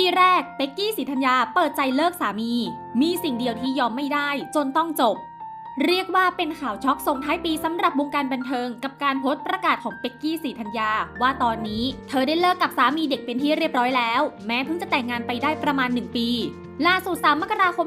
ที่แรกเป็กกี้สีธัญญาเปิดใจเลิกสามี มีสิ่งเดียวที่ยอมไม่ได้จนต้องจบ เรียกว่าเป็นข่าวช็อกส่งท้ายปีสำหรับวงการบันเทิง กับการโพสต์ประกาศของเป็กกี้สีธัญญาว่าตอนนี้ เธอได้เลิกกับสามีเด็กเป็นที่เรียบร้อยแล้ว แม้เพิ่งจะแต่งงานไปได้ประมาณ 1 ปี ล่าสุด 3 มกราคม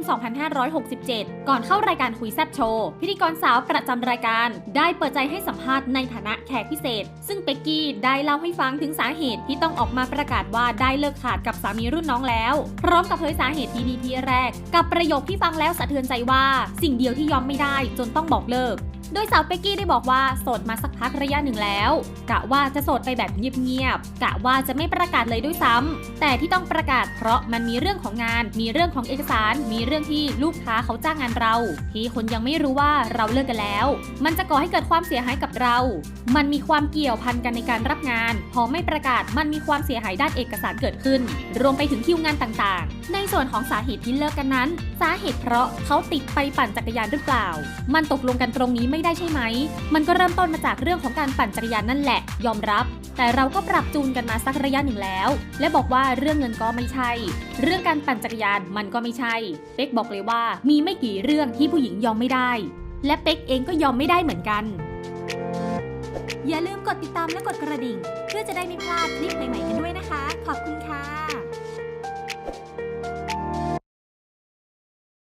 2567 ก่อนเข้ารายการคุยแซบโชว์ พิธีกรสาวประจำรายการ ได้เปิดใจให้สัมภาษณ์ในฐานะแขกพิเศษ ซึ่งเป็กกี้ได้เล่าให้ฟังถึงสาเหตุที่ต้องออกมาประกาศว่าได้เลิกขาดกับสามีรุ่นน้องแล้ว พร้อมกับเผยสาเหตุที่ดีที่แรก กับประโยคที่ฟังแล้วสะเทือนใจว่า สิ่งเดียวที่ยอมไม่ได้จนต้องบอกเลิก โดยสาวเป็กกี้ได้บอกว่าโสดมาสักพักระยะหนึ่งแล้ว กะว่าจะโสดไปแบบเงียบๆ กะว่าจะไม่ประกาศเลยด้วยซ้ำแต่ที่ต้องประกาศเพราะมันมีเรื่องของงาน มีเรื่องของเอกสาร มีเรื่องที่ลูกค้าเขาจ้างงานเรา ที่คนยังไม่รู้ว่าเราเลิกกันแล้ว มันจะก่อให้เกิดความเสียหายกับเรา มันมีความเกี่ยวพันกันในการรับงาน พอไม่ประกาศมันมีความเสียหายด้านเอกสารเกิดขึ้น รวมไปถึงคิวงานต่างๆ ในส่วนของสาเหตุที่เลิกกันนั้น สาเหตุเพราะเขาติดไปปั่นจักรยานหรือเปล่า มันตกลงกันตรงนี้ไม่ได้ใช่ไหม มันก็เริ่มต้นมาจากเรื่องของการปั่นจักรยานนั่นแหละ ยอมรับ แต่เราก็ปรับจูนกันมาสักระยะหนึ่งแล้ว และบอกว่าเรื่องเงินก็ไม่ใช่ เรื่องการปั่นจักรยานมันก็ไม่ใช่ เป๊กบอกเลยว่ามีไม่กี่เรื่องที่ผู้หญิงยอมไม่ได้ และเป๊กเองก็ยอมไม่ได้เหมือนกัน อย่าลืมกดติดตามและกดกระดิ่ง เพื่อจะได้ไม่พลาดคลิปใหม่ๆกัน